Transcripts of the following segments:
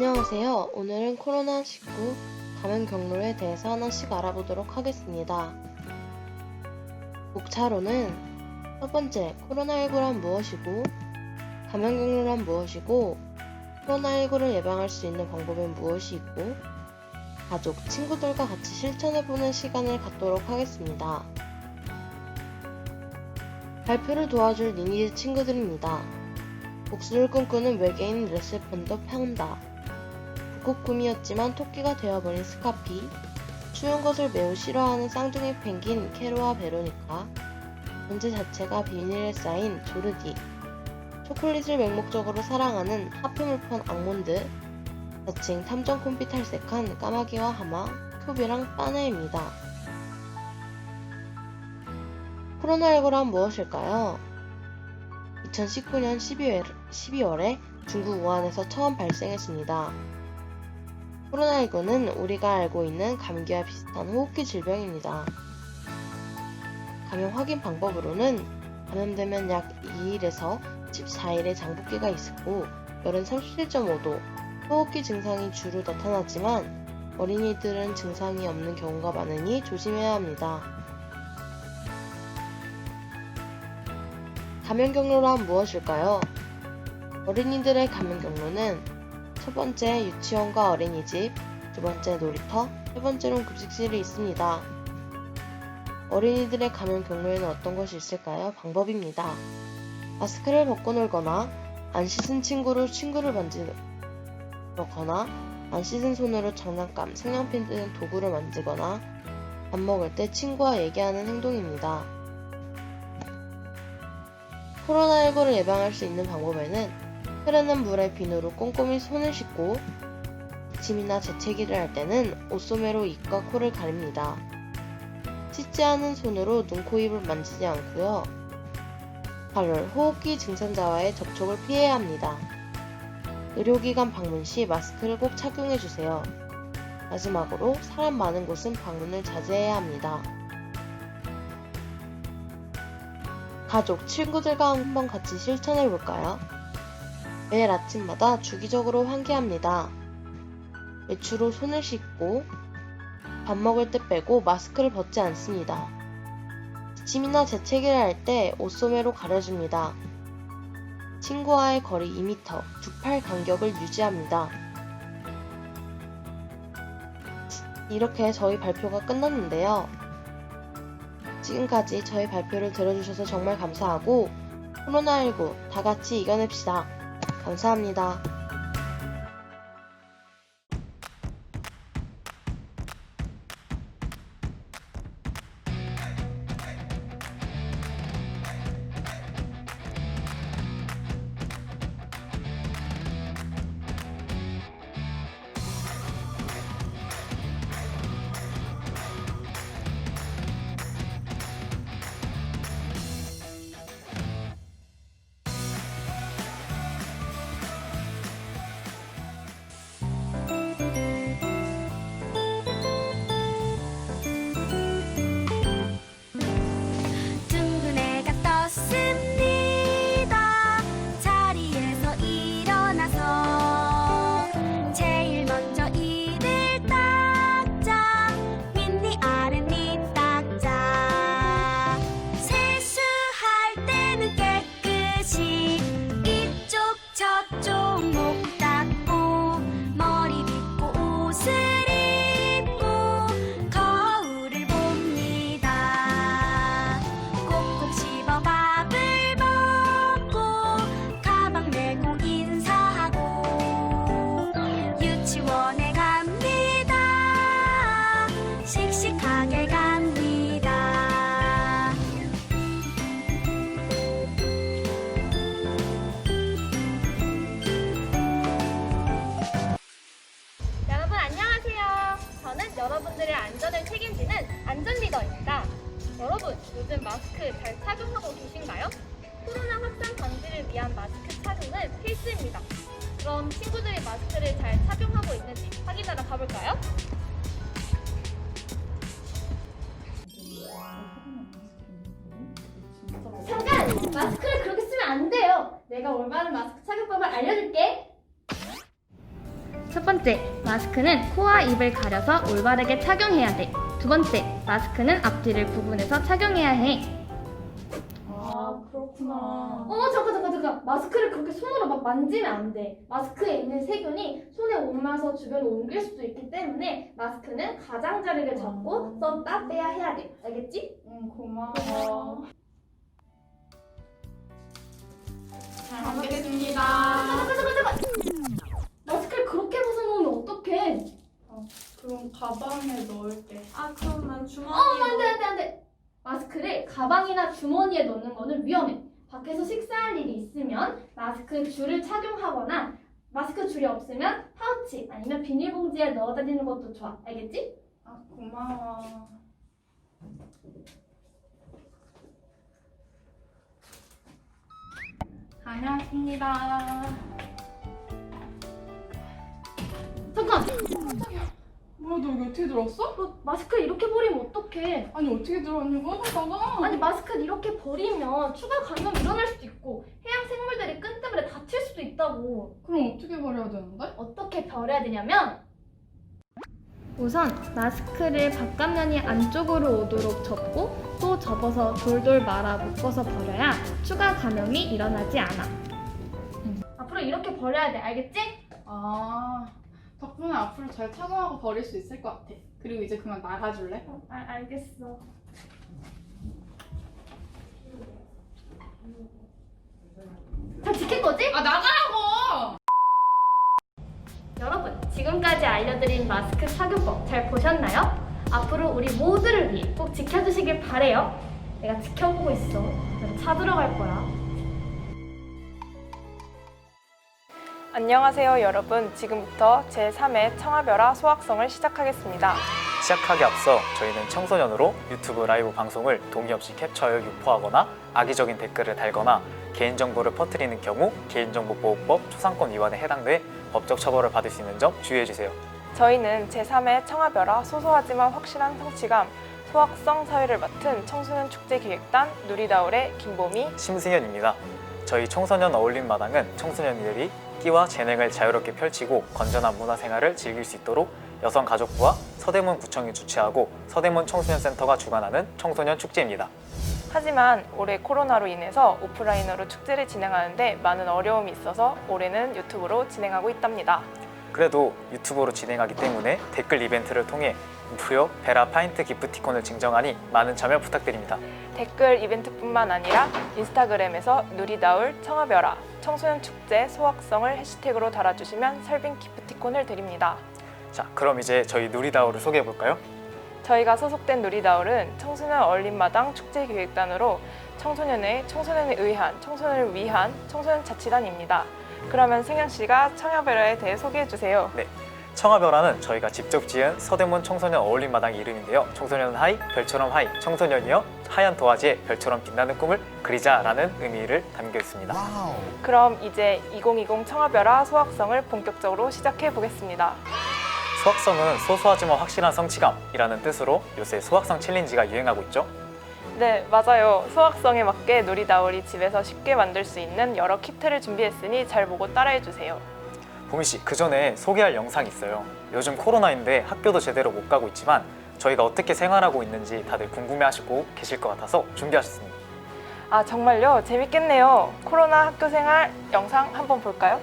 안녕하세요. 오늘은 코로나19 감염 경로에 대해서 하나씩 알아보도록 하겠습니다. 목차로는 첫 번째, 코로나19란 무엇이고, 감염 경로란 무엇이고, 코로나19를 예방할 수 있는 방법은 무엇이 있고, 가족, 친구들과 같이 실천해보는 시간을 갖도록 하겠습니다. 발표를 도와줄 니니즈 친구들입니다. 복수를 꿈꾸는 외계인 레스펀더 판다. 북극 꿈이었지만 토끼가 되어버린 스카피. 추운 것을 매우 싫어하는 쌍둥이 펭귄 캐로와 베로니카. 존재 자체가 비닐에 쌓인 조르디. 초콜릿을 맹목적으로 사랑하는 하프물펀 악몬드. 자칭 탐정 콤비 탈색한 까마귀와 하마, 큐비랑 빠네입니다. 코로나19란 무엇일까요? 2019년 12월, 12월에 중국 우한에서 처음 발생했습니다. 코로나19는 우리가 알고 있는 감기와 비슷한 호흡기 질병입니다. 감염 확인 방법으로는 감염되면 약 2일에서 14일의 장복기가 있고 열은 37.5도, 호흡기 증상이 주로 나타나지만 어린이들은 증상이 없는 경우가 많으니 조심해야 합니다. 감염 경로란 무엇일까요? 어린이들의 감염 경로는 첫 번째 유치원과 어린이집, 두 번째 놀이터, 세 번째로는 급식실이 있습니다. 어린이들의 감염 경로에는 어떤 것이 있을까요? 방법입니다. 마스크를 벗고 놀거나, 안 씻은 친구로 친구를 만지거나, 안 씻은 손으로 장난감, 색연필 등 도구를 만지거나, 밥 먹을 때 친구와 얘기하는 행동입니다. 코로나19를 예방할 수 있는 방법에는 흐르는 물에 비누로 꼼꼼히 손을 씻고 기침이나 재채기를 할 때는 옷소매로 입과 코를 가립니다. 씻지 않은 손으로 눈, 코, 입을 만지지 않고요. 8월 호흡기 증상자와의 접촉을 피해야 합니다. 의료기관 방문 시 마스크를 꼭 착용해 주세요. 마지막으로 사람 많은 곳은 방문을 자제해야 합니다. 가족, 친구들과 한번 같이 실천해 볼까요? 매일 아침마다 주기적으로 환기합니다. 외출 후 손을 씻고 밥 먹을 때 빼고 마스크를 벗지 않습니다. 기침이나 재채기를 할 때 옷소매로 가려줍니다. 친구와의 거리 2m, 두 팔 간격을 유지합니다. 이렇게 저희 발표가 끝났는데요. 지금까지 저희 발표를 들어주셔서 정말 감사하고 코로나19 다 같이 이겨냅시다. 감사합니다. 여러분 요즘 마스크 잘 착용하고 계신가요? 코로나 확산 방지를 위한 마스크 착용은 필수입니다. 그럼 친구들이 마스크를 잘 착용하고 있는지 확인하러 가볼까요? 잠깐! 마스크를 그렇게 쓰면 안 돼요! 내가 올바른 마스크 착용법을 알려줄게! 첫 번째, 마스크는 코와 입을 가려서 올바르게 착용해야 돼. 두 번째, 마스크는 앞뒤를 구분해서 착용해야 해. 아 그렇구나. 어, 잠깐, 잠깐, 잠깐. 마스크를 그렇게 손으로 막 만지면 안 돼. 마스크에 있는 세균이 손에 옮아서 주변으로 옮길 수도 있기 때문에 마스크는 가장자리를 잡고 썼다 빼야 해야 돼. 알겠지? 응 고마워. 잘 먹겠습니다. 잠깐, 잠깐, 잠깐. 마스크를 그렇게 벗어놓으면 어떡해? 그럼 가방에 넣을게. 아 그럼 난 어, 주머니에 안 돼, 안 돼, 안 돼. 마스크를 가방이나 주머니에 넣는 거는 위험해. 밖에서 식사할 일이 있으면 마스크 줄을 착용하거나 마스크 줄이 없으면 파우치 아니면 비닐봉지에 넣어 다니는 것도 좋아. 알겠지? 아 고마워. 다녀왔습니다. 잠깐! 뭐야 너 여기 어떻게 들어왔어? 너 마스크를 이렇게 버리면 어떡해? 아니 어떻게 들어왔냐고? 나가. 아니 마스크를 이렇게 버리면 추가 감염 일어날 수도 있고 해양 생물들이 끈 때문에 다칠 수도 있다고. 그럼 어떻게 버려야 되는데? 어떻게 버려야 되냐면 우선 마스크를 바깥면이 안쪽으로 오도록 접고 또 접어서 돌돌 말아 묶어서 버려야 추가 감염이 일어나지 않아. 앞으로 이렇게 버려야 돼, 알겠지? 아 덕분에 앞으로 잘 착용하고 버릴 수 있을 것 같아. 그리고 이제 그만 나가줄래? 어, 알, 알겠어. 다 지킬 거지? 아 나가라고! 여러분, 지금까지 알려드린 마스크 착용법 잘 보셨나요? 앞으로 우리 모두를 위해 꼭 지켜주시길 바래요. 내가 지켜보고 있어. 나차 들어갈 거야. 안녕하세요 여러분 지금부터 제3회 청아별화 소확성을 시작하겠습니다 시작하기 앞서 저희는 청소년으로 유튜브 라이브 방송을 동의 없이 캡처하여 유포하거나 악의적인 댓글을 달거나 개인정보를 퍼뜨리는 경우 개인정보보호법 초상권 위반에 해당돼 법적 처벌을 받을 수 있는 점 주의해주세요. 저희는 제3회 청아별화 소소하지만 확실한 성취감 소확성 사회를 맡은 청소년 축제 기획단 누리다울의 김보미 심승현입니다. 저희 청소년 어울림 마당은 청소년들이 끼와 재능을 자유롭게 펼치고 건전한 문화생활을 즐길 수 있도록 여성가족부와 서대문 구청이 주최하고 서대문 청소년센터가 주관하는 청소년 축제입니다. 하지만 올해 코로나로 인해서 오프라인으로 축제를 진행하는데 많은 어려움이 있어서 올해는 유튜브로 진행하고 있답니다 그래도 유튜브로 진행하기 때문에 댓글 이벤트를 통해 무료 베라 파인트 기프티콘을 증정하니 많은 참여 부탁드립니다. 댓글 이벤트뿐만 아니라 인스타그램에서 누리다울 청아별화 청소년 축제 소확성을 해시태그로 달아주시면 설빙 기프티콘을 드립니다 자, 그럼 이제 저희 누리다오를 소개해 볼까요? 저희가 소속된 누리다울은 청소년 어울림마당 축제기획단으로 청소년의 청소년에 의한, 청소년을 위한 청소년 자치단입니다. 그러면 승현 씨가 청야별화에 대해 소개해 주세요. 청아별화는 저희가 직접 지은 서대문 청소년 어울림 마당 이름인데요. 청소년 하이, 별처럼 하이, 청소년이여 하얀 도화지에 별처럼 빛나는 꿈을 그리자라는 의미를 담겨 있습니다. 그럼 이제 2020 청아별화 소확성을 본격적으로 시작해 보겠습니다. 소확성은 소소하지만 확실한 성취감이라는 뜻으로 요새 소확성 챌린지가 유행하고 있죠. 네, 맞아요. 소확성에 맞게 누리다울이 집에서 쉽게 만들 수 있는 여러 키트를 준비했으니 잘 보고 따라해 주세요. 보미 씨, 그 전에 소개할 영상이 있어요. 요즘 코로나인데 학교도 제대로 못 가고 있지만 저희가 어떻게 생활하고 있는지 다들 궁금해하시고 계실 것 같아서 준비하셨습니다. 아, 정말요? 재밌겠네요. 코로나 학교 생활 영상 한번 볼까요?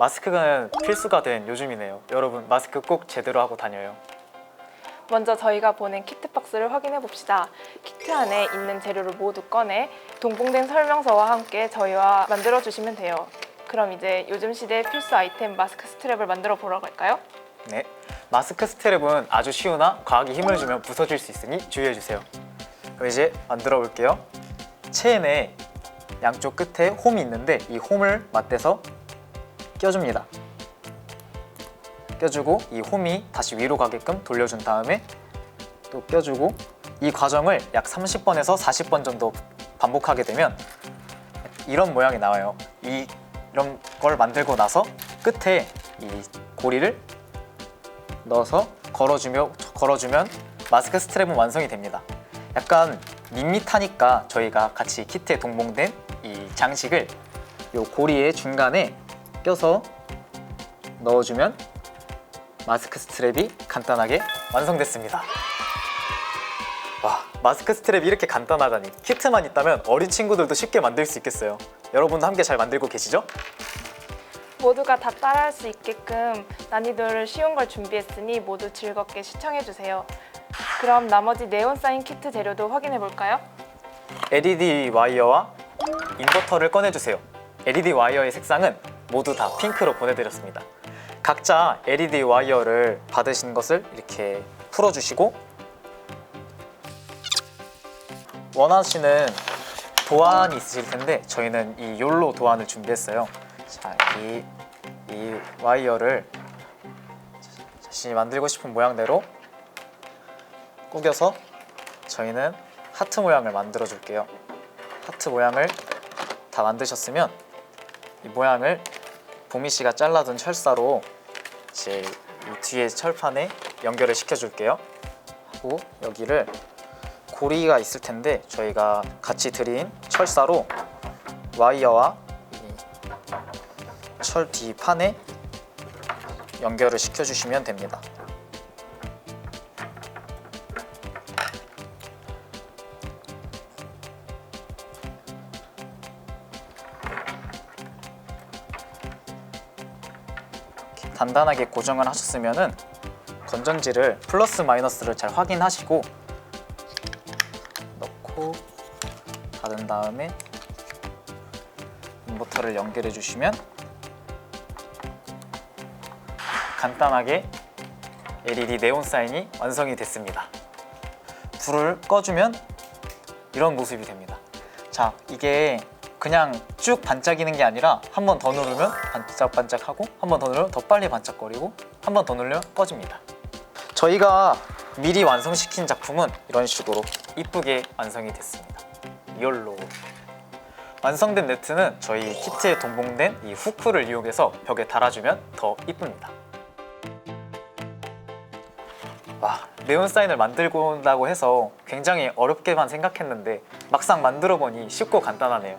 마스크가 필수가 된 요즘이네요. 여러분 마스크 꼭 제대로 하고 다녀요. 먼저 저희가 보낸 키트 박스를 확인해 봅시다. 키트 안에 있는 재료를 모두 꺼내 동봉된 설명서와 함께 저희와 만들어 주시면 돼요. 그럼 이제 요즘 시대의 필수 아이템 마스크 스트랩을 만들어 보러 갈까요? 네, 마스크 스트랩은 아주 쉬우나 과하게 힘을 주면 부서질 수 있으니 주의해 주세요. 그럼 이제 만들어 볼게요. 체인에 양쪽 끝에 홈이 있는데 이 홈을 맞대서 껴줍니다. 껴주고 이 홈이 다시 위로 가게끔 돌려준 다음에 또 껴주고 이 과정을 약 30번에서 40번 정도 반복하게 되면 이런 모양이 나와요. 이, 이런 걸 만들고 나서 끝에 이 고리를 넣어서 걸어주며 걸어주면 마스크 스트랩은 완성이 됩니다. 약간 밋밋하니까 저희가 같이 키트에 동봉된 이 장식을 요 고리의 중간에 껴서 넣어주면 마스크 스트랩이 간단하게 완성됐습니다. 와, 마스크 스트랩이 이렇게 간단하다니 키트만 있다면 어린 친구들도 쉽게 만들 수 있겠어요. 여러분도 함께 잘 만들고 계시죠? 모두가 다 따라할 수 있게끔 난이도를 쉬운 걸 준비했으니 모두 즐겁게 시청해주세요. 그럼 나머지 네온 사인 키트 재료도 확인해 볼까요? LED 와이어와 인버터를 꺼내주세요. LED 와이어의 색상은 모두 다 핑크로 보내드렸습니다. 각자 LED 와이어를 받으신 것을 이렇게 풀어주시고 원하시는 도안이 있으실 텐데 저희는 이 욜로 도안을 준비했어요. 자, 이, 이 와이어를 자신이 만들고 싶은 모양대로 꾸겨서 저희는 하트 모양을 만들어 줄게요. 하트 모양을 다 만드셨으면 이 모양을 보미 씨가 잘라둔 철사로 이제 이 뒤에 철판에 연결을 시켜 줄게요. 하고 여기를 고리가 있을 텐데 저희가 같이 드린 철사로 와이어와 철 뒤 판에 연결을 시켜 주시면 됩니다. 단단하게 고정을 하셨으면은 건전지를 플러스 마이너스를 잘 확인하시고 넣고 닫은 다음에 인버터를 연결해 주시면 간단하게 LED 네온 사인이 완성이 됐습니다. 불을 꺼주면 이런 모습이 됩니다. 자, 이게 그냥 쭉 반짝이는 게 아니라 한 번 더 누르면 반짝반짝하고 한 번 더 누르면 더 빨리 반짝거리고 한 번 더 누르면 꺼집니다. 저희가 미리 완성시킨 작품은 이런 식으로 이쁘게 완성이 됐습니다. 이걸로 완성된 네트는 저희 키트에 동봉된 이 후크를 이용해서 벽에 달아주면 더 이쁩니다. 와, 네온 사인을 만들고 온다고 해서 굉장히 어렵게만 생각했는데 막상 만들어 보니 쉽고 간단하네요.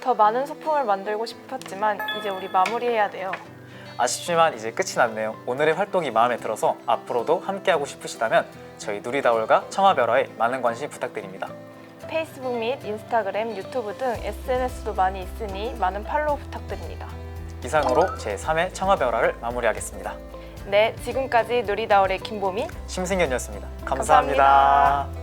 더 많은 소품을 만들고 싶었지만 이제 우리 마무리해야 돼요. 아쉽지만 이제 끝이 났네요. 오늘의 활동이 마음에 들어서 앞으로도 함께하고 싶으시다면 저희 누리다올과 청아별화에 많은 관심 부탁드립니다. 페이스북 및 인스타그램, 유튜브 등 SNS도 많이 있으니 많은 팔로우 부탁드립니다. 이상으로 제 3회 청아별화를 마무리하겠습니다. 네, 지금까지 누리다올의 김보민 심승현이었습니다 감사합니다. 감사합니다.